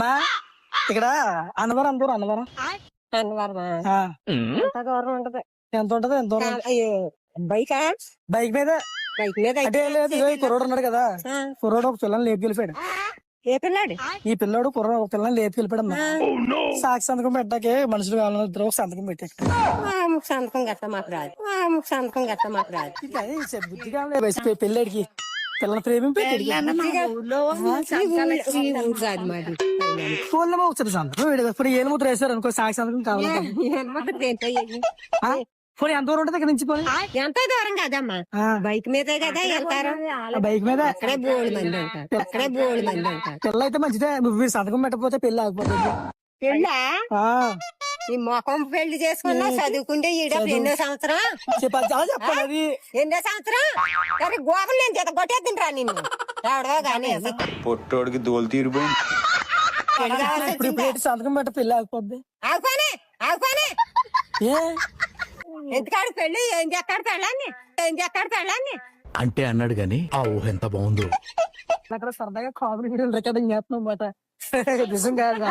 మా ఇక్కడ? అన్నవరం అందరూ అన్నవరం. అన్నవరమా? ఆ, ఎంత దూరం ఉంటది. ఎంత ఉంటది? ఎంత దూరం? బైక్? బైక్ మీద? బైక్ మీద అంటే లేదు కుర్రోడు ఉన్నాడు కదా. కుర్రోడు ఒక పిల్లని లేపుకెళ్ళిపోయాడు ఏ పిల్లాడు? ఈ పిల్లోడు కుర్ర ఒక పిల్లని లేపుకెళ్ళిపోయాడు అమ్మా సాక్షి సంతకం పెట్టాకే మనుషులు కావాలని ఇద్దరు ఒక సంతకం ముక్కు సంతకం గట్ట మాకు రాదు సంతకం గట్ట మాకు రాదు బుద్ధి కావాలి పెళ్ళాడికి. పిల్లని ప్రేమింపి వీడు ఇప్పుడు ఏలు ముద్ర వేసారు అనుకో సాక్షి సంతకం కావాలి? పోనీ ఎంత దూరం ఉంటుంది ఇక్కడ నుంచి పోనీ? ఎంత దూరం కదమ్మా? ఆ, బైక్ మీదే కదా వెళ్తారు. ఆ బైక్ మీద? అక్కడే బోడు మంది ఉంటారు అక్కడే బోడు మంది ఉంటారు పిల్ల అయితే మంచిదే. నువ్వు వీడు సంతకం పెట్టకపోతే పెళ్ళి ఆగిపోతుంది పెళ్ళా? ఆ, ఈ మొఖం పెళ్ళి చేసుకున్నా చదువుకుంటే ఈడ ఎన్నో సంవత్సరం? చెప్పాలి ఎన్నో సంవత్సరం? సరే గోపలు నేను చేత కొట్టేద్దిని రా నిన్ను. ఎవడో గానీ పొట్టోడికి దోలు తీరిపోయింది. సంతకం పెట్ట పెళ్ళి ఆగిపోద్ది. ఆగుకోనే ఆగుకోనే. ఏ? ఎందుకాడు పెళ్ళి ఏం చేస్తాడు పెళ్ళాన్ని? ఏం చేస్తాడు పెళ్ళాన్ని? అంటే అన్నాడు గాని ఆ ఊహ ఎంత బాగుందో. అక్కడ సరదాగా కామెడీ వీడియోలు రికార్డింగ్ చేస్తున్నాం మాట నిజం కాదు